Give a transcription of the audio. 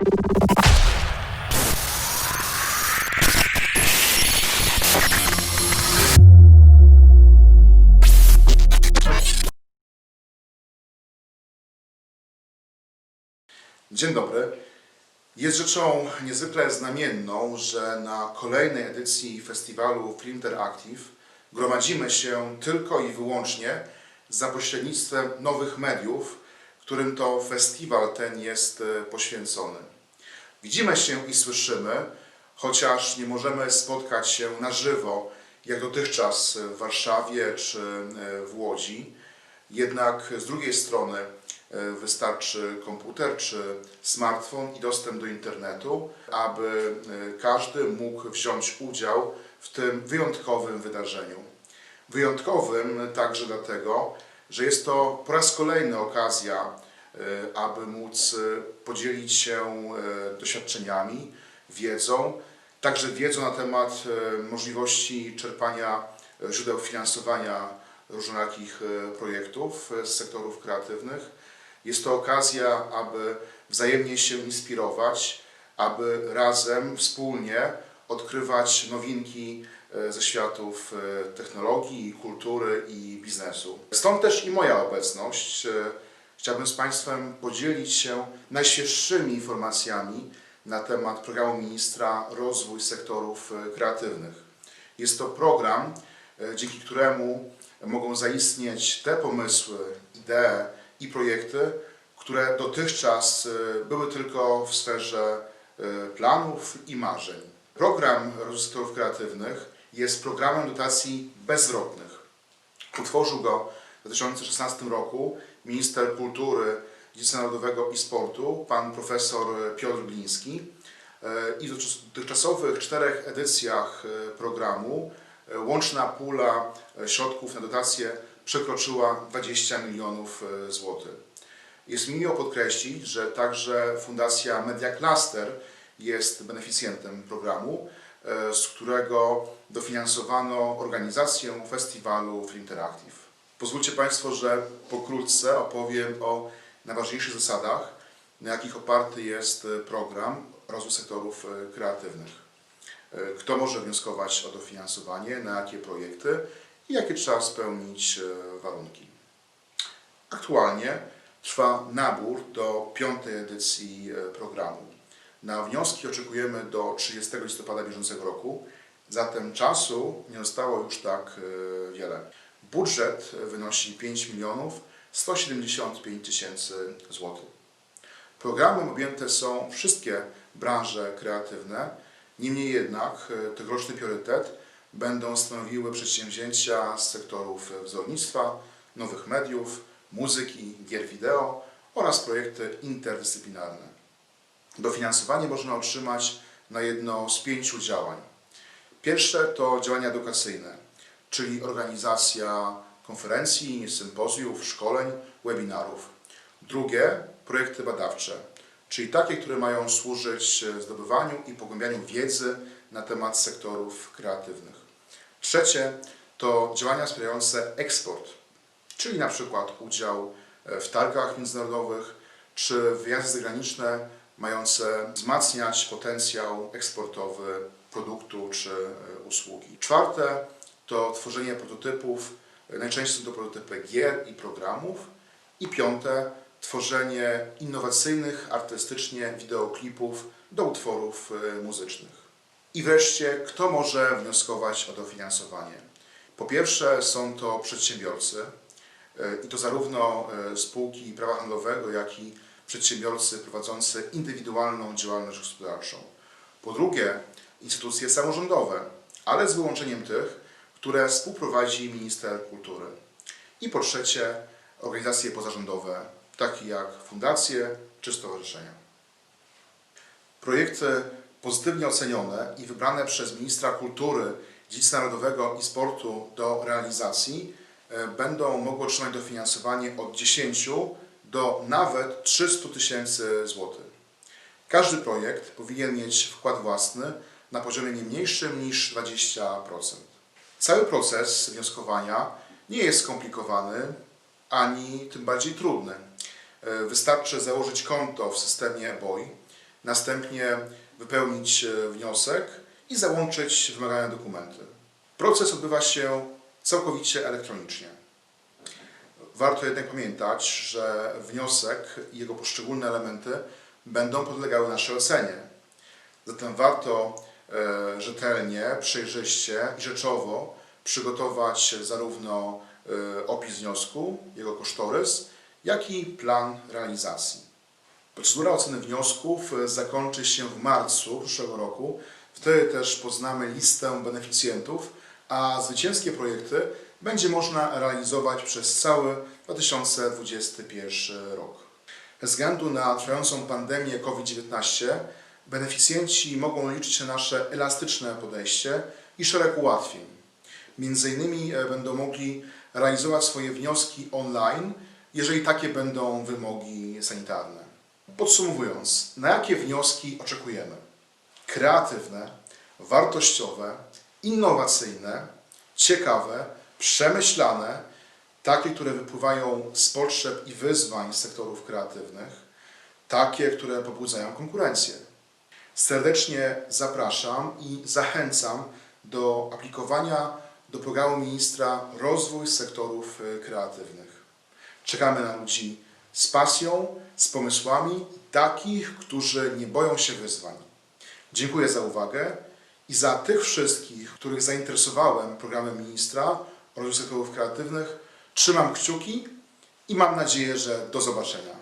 Dzień dobry. Jest rzeczą niezwykle znamienną, że na kolejnej edycji festiwalu Film Interactive gromadzimy się tylko i wyłącznie za pośrednictwem nowych mediów, którym to festiwal ten jest e, poświęcony. Widzimy się i słyszymy, chociaż nie możemy spotkać się na żywo, jak dotychczas w Warszawie czy e, w Łodzi. Jednak z drugiej strony e, wystarczy komputer czy smartfon i dostęp do internetu, aby każdy mógł wziąć udział w tym wyjątkowym wydarzeniu. Wyjątkowym także dlatego, że jest to po raz kolejny okazja, e, aby móc e, podzielić się e, doświadczeniami, wiedzą, także wiedzą na temat możliwości czerpania źródeł finansowania różnorakich projektów z sektorów kreatywnych. Jest to okazja, aby wzajemnie się inspirować, aby razem, wspólnie odkrywać nowinki e, ze światów e, technologii, kultury i biznesu. Stąd też i moja obecność. E, Chciałbym z Państwem podzielić się najświeższymi informacjami na temat programu ministra Rozwój sektorów kreatywnych. Jest to program, dzięki któremu mogą zaistnieć te pomysły, idee i projekty, które dotychczas były tylko w sferze planów i marzeń. Program Sektorów Kreatywnych jest programem dotacji bezzwrotnych. Utworzył go w 2016 roku minister kultury, dziedzictwa narodowego i sportu, pan profesor Piotr Gliński. I w dotychczasowych czterech edycjach e, programu e, łączna pula e, środków na dotację przekroczyła 20 milionów złotych. Jest mi miło podkreślić, że także Fundacja Media Cluster jest beneficjentem programu, e, z którego dofinansowano organizację festiwalu Film Interactive. Pozwólcie Państwo, że pokrótce opowiem o najważniejszych zasadach, na jakich oparty jest e, program rozwój sektorów e, kreatywnych. Kto może wnioskować o dofinansowanie, na jakie projekty i jakie trzeba spełnić warunki. Aktualnie trwa nabór do piątej edycji programu. Na wnioski oczekujemy do 30 listopada bieżącego roku, zatem czasu nie zostało już tak e, wiele. Budżet wynosi 5 milionów 175 tysięcy złotych. Programem objęte są wszystkie branże kreatywne, niemniej jednak e, tegoroczny priorytet będą stanowiły przedsięwzięcia z sektorów wzornictwa, nowych mediów, muzyki, gier wideo oraz projekty interdyscyplinarne. Dofinansowanie można otrzymać na jedno z pięciu działań. Pierwsze to działania edukacyjne, czyli organizacja konferencji, sympozjów, szkoleń, webinarów. Drugie projekty badawcze, czyli takie, które mają służyć zdobywaniu i pogłębianiu wiedzy na temat sektorów kreatywnych. Trzecie to działania wspierające eksport, czyli na przykład udział w targach międzynarodowych czy wyjazdy zagraniczne mające wzmacniać potencjał eksportowy produktu czy e, usługi. Czwarte to tworzenie prototypów, e, najczęściej są to prototypy gier i programów. I piąte tworzenie innowacyjnych artystycznie wideoklipów do utworów e, muzycznych. I wreszcie, kto może wnioskować o dofinansowanie? Po pierwsze, są to przedsiębiorcy, i to zarówno spółki prawa handlowego, jak i przedsiębiorcy prowadzący indywidualną działalność gospodarczą. Po drugie, instytucje samorządowe, ale z wyłączeniem tych, które współprowadzi minister kultury. I po trzecie, organizacje pozarządowe, takie jak fundacje czy stowarzyszenia. Projekty pozytywnie ocenione i wybrane przez ministra kultury, dziedzictwa narodowego i sportu do realizacji e, będą mogły otrzymać dofinansowanie od 10 do nawet 300 tysięcy złotych. Każdy projekt powinien mieć wkład własny na poziomie nie mniejszym niż 20%. Cały proces wnioskowania nie jest skomplikowany ani tym bardziej trudny. E, Wystarczy założyć konto w systemie BOI, następnie wypełnić e, wniosek i załączyć wymagane dokumenty. Proces odbywa się całkowicie elektronicznie. Warto jednak pamiętać, że wniosek i jego poszczególne elementy będą podlegały naszej ocenie. Zatem warto e, rzetelnie, przejrzyście i rzeczowo przygotować zarówno e, opis wniosku, jego kosztorys, jak i plan realizacji. Procedura oceny wniosków e, zakończy się w marcu przyszłego roku. Wtedy też poznamy listę beneficjentów, a zwycięskie projekty będzie można realizować przez cały 2021 rok. Ze względu na trwającą pandemię COVID-19 beneficjenci mogą liczyć na nasze elastyczne podejście i szereg ułatwień. Między innymi e, będą mogli realizować swoje wnioski online, jeżeli takie będą wymogi sanitarne. Podsumowując, na jakie wnioski oczekujemy? Kreatywne, wartościowe, innowacyjne, ciekawe, przemyślane, takie, które wypływają z potrzeb i wyzwań sektorów kreatywnych, takie, które pobudzają konkurencję. Serdecznie zapraszam i zachęcam do aplikowania do programu ministra Rozwój sektorów y, kreatywnych. Czekamy na ludzi z pasją, z pomysłami, takich, którzy nie boją się wyzwań. Dziękuję za uwagę i za tych wszystkich, których zainteresowałem programem ministra Sektorów kreatywnych. Trzymam kciuki i mam nadzieję, że do zobaczenia.